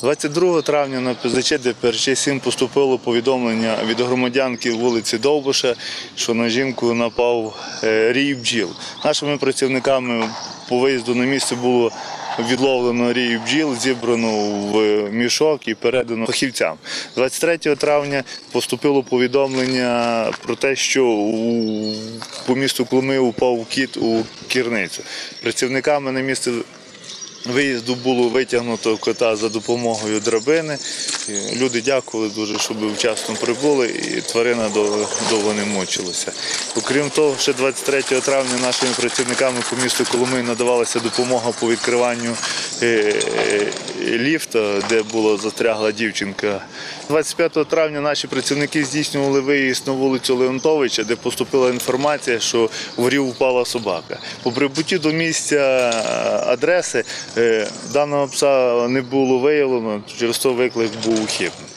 22 травня на ПЗЧ ДПРЧ 7 поступило повідомлення від громадянки вулиці Довбуша, що на жінку напав е, рій бджіл. Нашими працівниками по виїзду на місце було відловлено рій бджіл, зібрано в мішок і передано фахівцям. 23 травня поступило повідомлення про те, що по місту Клуми упав кіт у кірницю. Працівниками на місце Виїзду було витягнуто кота за допомогою драбини. Люди дякували дуже, щоб вчасно прибули, і тварина довго, не мучилася. Окрім того, ще 23 травня нашими працівниками по місту Коломи надавалася допомога по відкриванню ліфта, де була застрягла дівчинка. 25 травня наші працівники здійснювали виїзд на вулицю Леонтовича, де поступила інформація, що в рів впала собака. По прибутті до місця е, адреси е, даного пса не було виявлено, через то виклик був хибний.